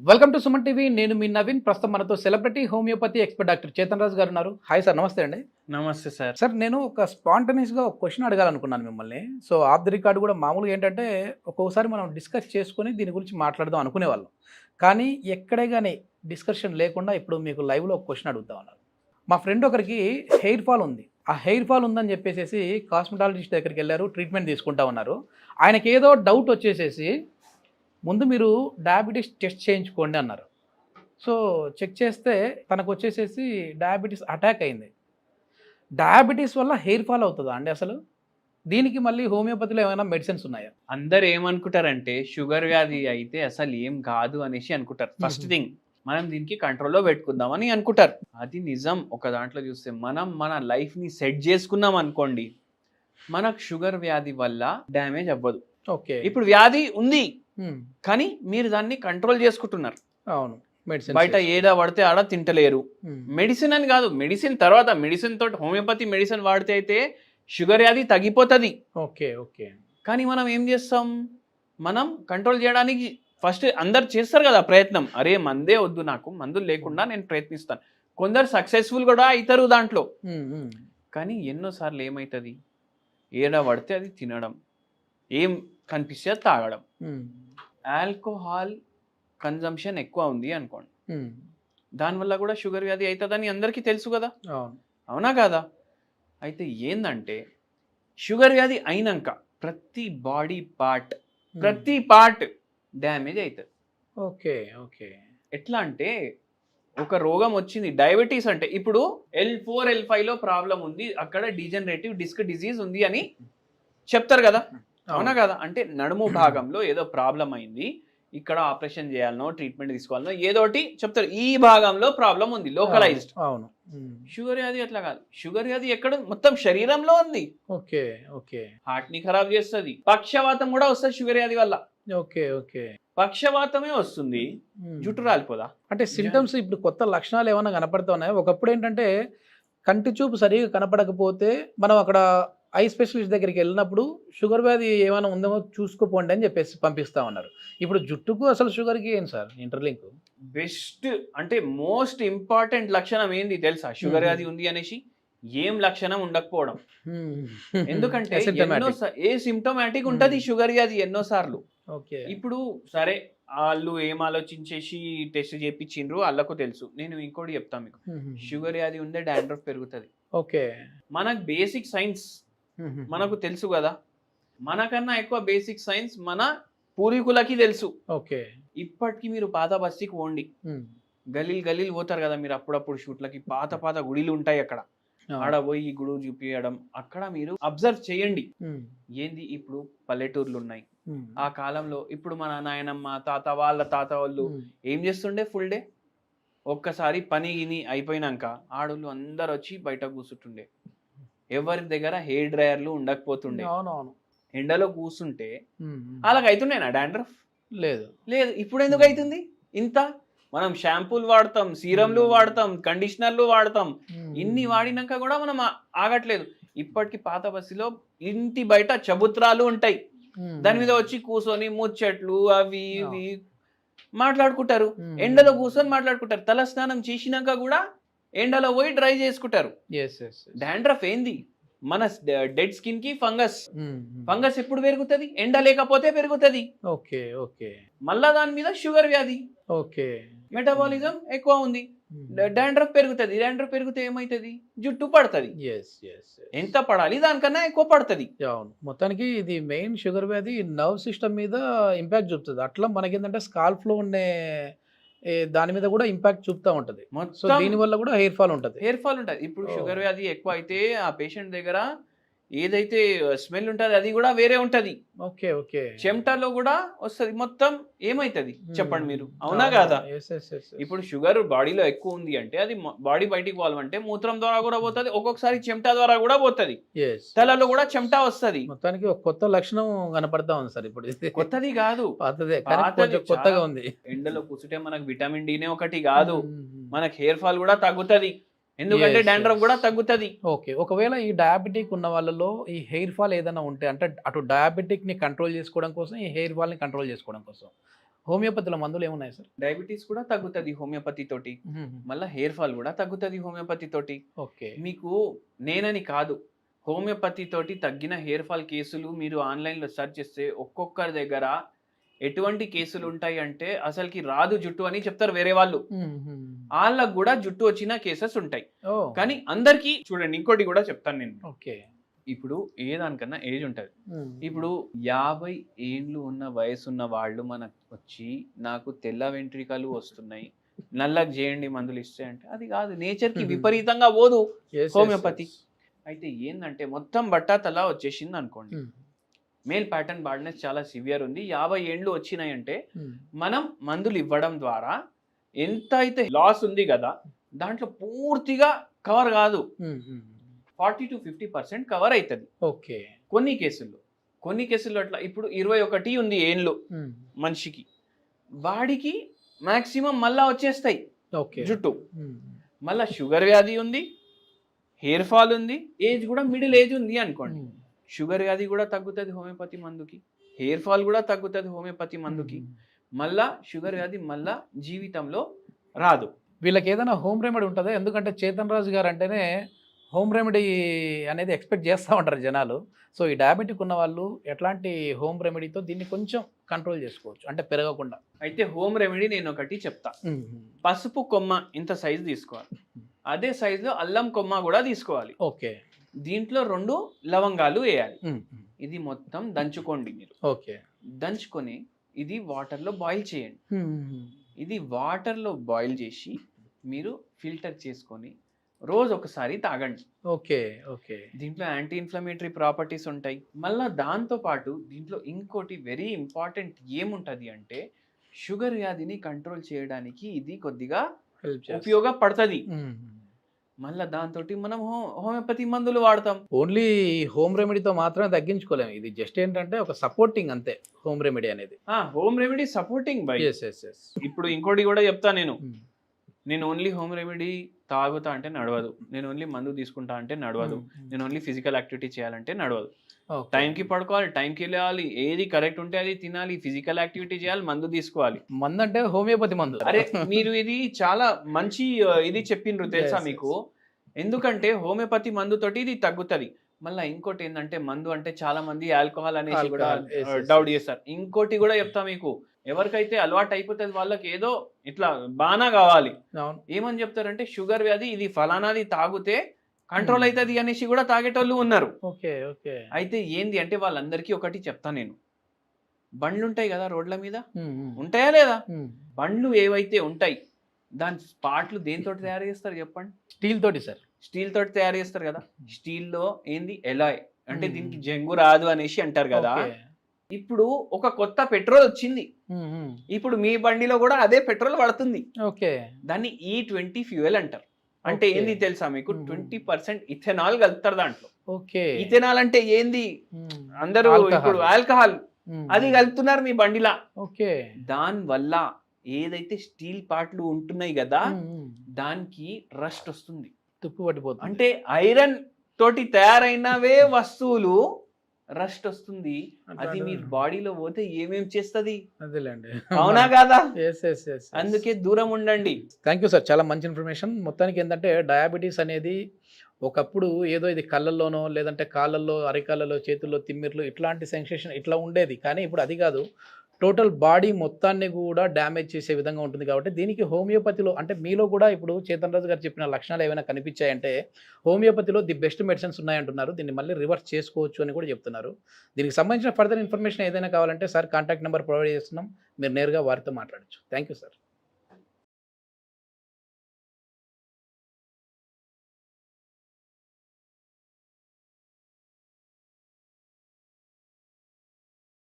Welcome to Suman TV. నేను మీ నవీన్. ప్రస్తుతం మనతో celebrity homoeopathy expert doctor Chetan Raju గారు ఉన్నారు. హాయ్ సార్ నమస్తే అండి. నమస్తే సార్. సార్ నేను ఒక స్పాంటనియస్గా ఒక క్వశ్చన్ అడగాలనుకున్నాను మిమ్మల్ని. సో ఆఫ్ ది రికార్డ్ కూడా మామూలుగా ఏంటంటే ఒక్కొక్కసారి మనం డిస్కస్ చేసుకొని దీని గురించి మాట్లాడదాం అనుకునేవాళ్ళం కానీ ఎక్కడే కానీ డిస్కషన్ లేకుండా ఇప్పుడు మీకు లైవ్లో ఒక క్వశ్చన్ అడుగుతా ఉన్నారు మా ఫ్రెండ్ ఒకరికి హెయిర్ ఫాల్ ఉంది. ఆ హెయిర్ ఫాల్ ఉందని చెప్పేసి కాస్మెటాలజిస్ట్ దగ్గరికి వెళ్ళారు ట్రీట్మెంట్ తీసుకుంటా ఉన్నారు. ఆయనకి ఏదో డౌట్ వచ్చేసేసి ముందు మీరు డయాబెటీస్ టెస్ట్ చేయించుకోండి అన్నారు. సో చెక్ చేస్తే తనకు వచ్చేసేసి డయాబెటీస్ అటాక్ అయింది. డయాబెటీస్ వల్ల హెయిర్ ఫాల్ అవుతుందా అండి అసలు? దీనికి మళ్ళీ హోమియోపతిలో ఏమైనా మెడిసిన్స్ ఉన్నాయా? అందరు ఏమనుకుంటారంటే షుగర్ వ్యాధి అయితే అసలు ఏం కాదు అనేసి అనుకుంటారు. ఫస్ట్. థింగ్ మనం దీనికి కంట్రోల్లో పెట్టుకుందామని అనుకుంటారు. అది నిజం. ఒక దాంట్లో చూస్తే మనం మన లైఫ్ని సెట్ చేసుకున్నాం అనుకోండి మనకు షుగర్ వ్యాధి వల్ల డ్యామేజ్ అవ్వదు. ఓకే. ఇప్పుడు వ్యాధి ఉంది. కానీ మీరు దాన్ని కంట్రోల్ చేసుకుంటున్నారు. అవును. మెడిసిన్ బయట ఏడా పడితే ఆడ తింటలేరు. మెడిసిన్ అని కాదు. మెడిసిన్ తర్వాత మెడిసిన్ తోటి హోమియోపతి మెడిసిన్ వాడితే అయితే షుగర్ వ్యాధి తగ్గిపోతుంది. Okay okay. కానీ మనం ఏం చేస్తాం? మనం కంట్రోల్ చేయడానికి ఫస్ట్ అందరు చేస్తారు కదా ప్రయత్నం. అరే మందే వద్దు నాకు. మందులు లేకుండా నేను ప్రయత్నిస్తాను. కొందరు సక్సెస్ఫుల్ కూడా అవుతారు దాంట్లో. కానీ ఎన్నోసార్లు ఏమవుతుంది ఏడ పడితే అది తినడం. ఏం కనిపిస్తే తాగడం. ఆల్కహాల్ కన్జంప్షన్ ఎక్కువ ఉంది అనుకోండి. దానివల్ల కూడా షుగర్ వ్యాధి అవుతుందని అందరికీ తెలుసు కదా. అవును. అవునా కాదా? అయితే ఏందంటే షుగర్ వ్యాధి అయినాక ప్రతి బాడీ పార్ట్ ప్రతి పార్ట్ డ్యామేజ్ అవుతుంది ఓకే ఓకే. ఎట్లా అంటే ఒక రోగం వచ్చింది డయాబెటీస్ అంటే ఇప్పుడు ఎల్ ఫోర్ ఎల్లో ప్రాబ్లం ఉంది అక్కడ డిజనరేటివ్ డిస్క్ డిజీజ్ ఉంది అని చెప్తారు కదా. అవునా కదా? అంటే నడుము భాగంలో ఏదో ప్రాబ్లం అయింది. ఇక్కడ ఆపరేషన్ చేయాలనో ట్రీట్మెంట్ తీసుకోవాలనో ఏదోటి చెప్తారు. ఈ భాగంలో ప్రాబ్లం ఉంది లోకలైజ్డ్ అవును. షుగర్ వ్యాధి అట్లా కాదు. షుగర్ వ్యాధి ఎక్కడ? మొత్తం శరీరంలో ఉంది. Okay okay. హార్ట్ని ఖరాబ్ చేస్తుంది. పక్షవాతం కూడా వస్తుంది షుగర్ వ్యాధి వల్ల. Okay okay. పక్షవాతమే వస్తుంది. జుట్టు రాలిపోదా? అంటే సిమ్టమ్స్ ఇప్పుడు కొత్త లక్షణాలు ఏమైనా కనపడుతూ ఉన్నాయి? ఒకప్పుడు ఏంటంటే కంటి చూపు సరిగా కనపడకపోతే మనం అక్కడ ఐ స్పెషలిస్ట్ దగ్గరికి వెళ్ళినప్పుడు షుగర్ వ్యాధి ఏమైనా ఉందేమో చూసుకోపోండి అని చెప్పేసి పంపిస్తా ఉన్నారు. ఇప్పుడు జుట్టుకు అసలు షుగర్కి ఏం సార్ ఇంటర్లింక్? బెస్ట్ అంటే మోస్ట్ ఇంపార్టెంట్ లక్షణం ఏంది తెలుసా? షుగర్. వ్యాధి ఉంది అనేసి ఏం లక్షణం ఉండకపోవడం. ఎందుకంటే ఎన్నో ఏ సిమ్టమాటిక్ ఉంటది. షుగర్ వ్యాధి ఎన్నో సార్లు ఓకే. ఇప్పుడు సరే వాళ్ళు ఏం ఆలోచించేసి టెస్ట్ చేపించిండ్రు వాళ్ళకు తెలుసు. నేను ఇంకోటి చెప్తాను మీకు. షుగర్ వ్యాధి ఉందే డాండ్రఫ్ పెరుగుతుంది. ఓకే. మనకు బేసిక్ సైన్స్ మనకు తెలుసు కదా. మనకన్నా ఎక్కువ బేసిక్ సైన్స్ మన పూర్వీకులకి తెలుసు. ఓకే. ఇప్పటికి మీరు పాత బస్తీకి పోండి. గలీల్ గలీల్ పోతారు కదా మీరు అప్పుడప్పుడు షూట్లకి. పాత పాత గుడిలు ఉంటాయి అక్కడ. ఆడ పోయి గుడి చూపించడం అక్కడ మీరు అబ్జర్వ్ చేయండి. ఏంది ఇప్పుడు పల్లెటూర్లు ఉన్నాయి. ఆ కాలంలో ఇప్పుడు మన నాయనమ్మ తాత వాళ్ళ తాత వాళ్ళు ఏం చేస్తుండే ఫుల్ డే ఒక్కసారి పని గిని అయిపోయినాక ఆడోళ్ళు అందరు వచ్చి బయట కూర్చుంటుండే. ఎవరి దగ్గర హెయిర్ డ్రైయర్లు ఉండకపోతుండే. అవునవును. ఎండలో కూర్చుంటే వాళ్ళకి అవుతున్నాయి డాండ్రఫ్? లేదు. లేదు. ఇప్పుడు ఎందుకు అవుతుంది ఇంత? మనం షాంపూలు వాడతాం సీరంలు. వాడతాం కండిషనర్లు వాడతాం. ఇన్ని వాడినాక కూడా మనం ఆగట్లేదు. ఇప్పటికి పాత బస్సులో ఇంటి బయట చబుత్రాలు ఉంటాయి. దాని మీద వచ్చి కూర్చొని ముచ్చట్లు అవి ఇవి మాట్లాడుకుంటారు. ఎండలో కూర్చొని మాట్లాడుకుంటారు. తల స్నానం చేసినాక కూడా ఎండలో పోయి డ్రై చేసుకుంటారు. డాండ్రఫ్ ఏంది? మన డెడ్ స్కిన్కి ఫంగస్ ఫంగస్ ఎప్పుడు పెరుగుతుంది? ఎండ లేకపోతే పెరుగుతుంది. Okay okay. మళ్ళా దాని మీద షుగర్ వ్యాధి. ఓకే. మెటబాలిజం ఎక్కువ ఉంది. డాండ్రఫ్ పెరుగుతుంది. డాండ్రఫ్ పెరిగితే ఏమవుతుంది జుట్టు పడుతుంది. ఎంత పడాలి? దానికన్నా ఎక్కువ పడుతుంది. అవును. మొత్తానికి ఇది మెయిన్ షుగర్ వ్యాధి నర్వ్ సిస్టమ్ మీద ఇంపాక్ట్ చూపుతుంది. అట్లా మనకి ఏంటంటే స్కాల్ఫ్లో ఉండే దాని మీద కూడా ఇంపాక్ట్ చూపుతా ఉంటది. సో దీని వల్ల కూడా హెయిర్ ఫాల్ ఉంటది. హెయిర్ ఫాల్ ఉంటుంది. ఇప్పుడు Oh. షుగర్ వ్యాధి ఎక్కువ అయితే ఆ పేషెంట్ దగ్గర ఏదైతే స్మెల్ ఉంటుంది అది కూడా వేరే ఉంటది. Okay okay. చెమటలో కూడా వస్తుంది. మొత్తం ఏమైతుంది? చెప్పండి మీరు. అవునా కాదా? ఇప్పుడు షుగర్ బాడీలో ఎక్కువ ఉంది అంటే అది బాడీ బయటికి పోవాలంటే మూత్రం ద్వారా కూడా పోతుంది ఒక్కొక్కసారి చెమట ద్వారా కూడా పోతుంది. తలలో కూడా చెమట వస్తుంది. మొత్తానికి ఒక కొత్త లక్షణం కనపడతా ఉంది సార్ ఇప్పుడు. కొత్తది కాదు. కొత్తగా. ఉంది. ఎండలో కూర్చుంటే మనకు విటమిన్ డినే ఒకటి కాదు. మనకి హెయిర్ ఫాల్ కూడా తగ్గుతుంది. ఎందుకంటే డాండ్రఫ్. కూడా తగ్గుతుంది. ఓకే ఒకవేళ ఈ డయాబెటిక్ ఉన్న వాళ్ళలో ఈ హెయిర్ ఫాల్ ఏదైనా ఉంటే అంటే అటు డయాబెటిక్ని కంట్రోల్ చేసుకోవడం కోసం ఈ హెయిర్ ఫాల్ని కంట్రోల్ చేసుకోవడం కోసం హోమియోపతిలో మందులు ఏమున్నాయి సార్? డయాబెటీస్ కూడా తగ్గుతుంది హోమియోపతి తోటి. మళ్ళీ హెయిర్ ఫాల్ కూడా తగ్గుతుంది హోమియోపతి తోటి. ఓకే. మీకు నేనని కాదు హోమియోపతి తోటి తగ్గిన హెయిర్ ఫాల్ కేసులు మీరు ఆన్లైన్లో సెర్చ్ చేస్తే ఒక్కొక్కరి దగ్గర ఎటువంటి కేసులు ఉంటాయి అంటే అసలుకి రాదు జుట్టు అని చెప్తారు వేరే వాళ్ళు. వాళ్ళకు కూడా జుట్టు వచ్చిన కేసెస్ ఉంటాయి. కానీ అందరికీ చూడండి ఇంకోటి కూడా చెప్తాను నేను. ఓకే. ఇప్పుడు ఏ దానికన్నా ఏజ్ ఉంటుంది. ఇప్పుడు యాభై ఏండ్లు ఉన్న వయసు ఉన్న వాళ్ళు మనకు వచ్చి నాకు తెల్ల వెంట్రికలు వస్తున్నాయి నల్లకి చేయండి మందులు ఇస్తే అంటే అది కాదు. నేచర్కి. విపరీతంగా పోదు హోమియోపతి. అయితే ఏంటంటే మొత్తం బట్టాతలా వచ్చేసింది అనుకోండి. మేల్ ప్యాటర్న్ బాడ్నెస్ చాలా సివియర్ ఉంది. యాభై ఏండ్లు వచ్చినాయంటే మనం మందులు ఇవ్వడం ద్వారా ఎంత అయితే లాస్ ఉంది కదా దాంట్లో పూర్తిగా కవర్ కాదు. Forty to fifty percent cover అవుతుంది ఓకే. కొన్ని కేసుల్లో కొన్ని కేసుల్లో అట్లా ఇప్పుడు ఇరవై ఒకటి ఉంది ఏండ్లు మనిషికి. వాడికి మాక్సిమం మళ్ళా వచ్చేస్తాయి. ఓకే. జుట్టు. మళ్ళా షుగర్ వ్యాధి ఉంది హెయిర్ ఫాల్ ఉంది ఏజ్ కూడా మిడిల్ ఏజ్ ఉంది అనుకోండి. షుగర్ వ్యాధి కూడా తగ్గుతుంది హోమియోపతి మందుకి హెయిర్ ఫాల్ కూడా తగ్గుతుంది హోమియోపతి మందుకి. మళ్ళా షుగర్ వ్యాధి మళ్ళా జీవితంలో రాదు. వీళ్ళకి ఏదైనా హోమ్ రెమెడీ ఉంటుందా? ఎందుకంటే చేతన్ రాజు గారు అంటేనే హోమ్ రెమెడీ అనేది ఎక్స్పెక్ట్ చేస్తూ ఉంటారు జనాలు. సో ఈ డయాబెటిక్ ఉన్న వాళ్ళు ఎట్లాంటి హోమ్ రెమెడీతో దీన్ని కొంచెం కంట్రోల్ చేసుకోవచ్చు. అంటే పెరగకుండా. అయితే హోమ్ రెమెడీ నేను ఒకటి చెప్తా. పసుపు కొమ్మ ఇంత సైజు తీసుకోవాలి. అదే సైజులో అల్లం కొమ్మ కూడా తీసుకోవాలి. ఓకే. దీంట్లో రెండు లవంగాలు వేయాలి. ఇది మొత్తం దంచుకోండి మీరు. ఓకే. దంచుకొని ఇది వాటర్లో బాయిల్ చేయండి. ఇది వాటర్లో బాయిల్ చేసి మీరు ఫిల్టర్ చేసుకొని రోజు ఒకసారి తాగండి. Okay okay. దీంట్లో యాంటీ ఇన్ఫ్లమేటరీ ప్రాపర్టీస్ ఉంటాయి. మళ్ళా దాంతో పాటు దీంట్లో ఇంకోటి వెరీ ఇంపార్టెంట్ ఏముంటది అంటే షుగర్ వ్యాధిని కంట్రోల్ చేయడానికి ఇది కొద్దిగా ఉపయోగపడుతుంది. మళ్ళా దాంతో మనం హోమియోపతి మందులు వాడతాం. ఓన్లీ హోమ్ రెమెడీతో మాత్రమే తగ్గించుకోలేము. ఇది జస్ట్ ఏంటంటే ఒక సపోర్టింగ్ అంతే హోమ్ రెమెడీ అనేది. Home remedy supporting by. Yes yes yes ఇప్పుడు ఇంకోటి కూడా చెప్తా నేను. నేను ఓన్లీ హోమ్ రెమెడీ తాగుతా అంటే నడవదు. నేను ఓన్లీ మందు తీసుకుంటా అంటే నడవదు. నేను ఓన్లీ ఫిజికల్ యాక్టివిటీ చేయాలంటే నడవదు. టైంకి పడుకోవాలి టైంకి వెళ్ళాలి. ఏది కరెక్ట్ ఉంటే అది తినాలి. ఫిజికల్ యాక్టివిటీ చేయాలి మందు తీసుకోవాలి. మందు అంటే హోమియోపతి మందు. అరే మీరు ఇది చాలా మంచి ఇది చెప్పిండ్రు తెలుసా మీకు? ఎందుకంటే హోమియోపతి మందుతోటి ఇది తగ్గుతది. మళ్ళీ ఇంకోటి ఏంటంటే మందు అంటే చాలా మంది ఆల్కహాల్ అనేసి కూడా డౌట్. చేస్తారు. ఇంకోటి కూడా చెప్తా మీకు. ఎవరికైతే అలవాటు అయిపోతుంది వాళ్ళకి ఏదో ఇట్లా బాగా కావాలి. ఏమని చెప్తారంటే షుగర్ వ్యాధి ఇది ఫలానాది తాగితే కంట్రోల్ Hmm. అవుతుంది అనేసి కూడా తాగేటోళ్ళు ఉన్నారు. Okay okay. అయితే ఏంది అంటే వాళ్ళందరికీ ఒకటి చెప్తా నేను. బండ్లు ఉంటాయి కదా రోడ్ల మీద? ఉంటాయా లేదా? బండ్లు ఏవైతే ఉంటాయి దాని పార్ట్లు దేనితో తయారు చేస్తారు చెప్పండి? స్టీల్ తోటి సార్. స్టీల్ తోటి తయారు చేస్తారు కదా. స్టీల్లో ఏంది? ఎలాయ్. అంటే Hmm. దీనికి జంగు రాదు అనేసి అంటారు కదా. ఇప్పుడు ఒక కొత్త పెట్రోల్ వచ్చింది. ఇప్పుడు మీ బండిలో కూడా అదే పెట్రోల్ పడుతుంది. ఓకే. దాన్ని ఈ ట్వంటీ ఫ్యూయల్ అంటారు. అంటే. ఏంది తెలుసా మీకు? Hmm. ట్వంటీ పర్సెంట్ ఇథెనాల్ కలుపుతారు దాంట్లో. ఓకే. ఇథెనాల్ అంటే ఏంది? అందరూ. ఇప్పుడు ఆల్కహాల్. అది కలుపుతున్నారు మీ బండిలా. ఓకే. దాని వల్ల ఏదైతే స్టీల్ పార్ట్లు ఉంటున్నాయి కదా దానికి రస్ట్ వస్తుంది. తుప్పు పట్టిపోతుంది. అంటే ఐరన్ తోటి తయారైనవే వస్తువులు రస్ట్ వస్తుంది. అది మీ బాడీలో పోతే ఏమేం చేస్తది? అవునా కాదా? అందుకే దూరం ఉండండి. థ్యాంక్ యూ సార్ చాలా మంచి ఇన్ఫర్మేషన్ మొత్తానికి ఏంటంటే డయాబెటీస్ అనేది ఒకప్పుడు ఏదో ఇది కళ్ళల్లోనో లేదంటే కాళ్ళల్లో అరికాళ్ళలో చేతుల్లో తిమ్మిర్లు ఇట్లాంటి సెన్సేషన్ ఇట్లా ఉండేది. కానీ ఇప్పుడు అది కాదు. టోటల్ బాడీ మొత్తాన్ని కూడా డ్యామేజ్ చేసే విధంగా ఉంటుంది కాబట్టి దీనికి హోమియోపతిలో అంటే మీలో కూడా ఇప్పుడు చేతన్ రాజు గారు చెప్పిన లక్షణాలు ఏమైనా కనిపించాయంటే హోమియోపతిలో ది బెస్ట్ మెడిసిన్స్ ఉన్నాయంటున్నారు. దీన్ని మళ్ళీ రివర్స్ చేసుకోవచ్చు అని కూడా చెప్తున్నారు. దీనికి సంబంధించిన ఫర్దర్ ఇన్ఫర్మేషన్ ఏదైనా కావాలంటే సార్ కాంటాక్ట్ నెంబర్ ప్రొవైడ్ చేస్తున్నాం. మీరు నేరుగా వారితో మాట్లాడచ్చు. Thank you sir.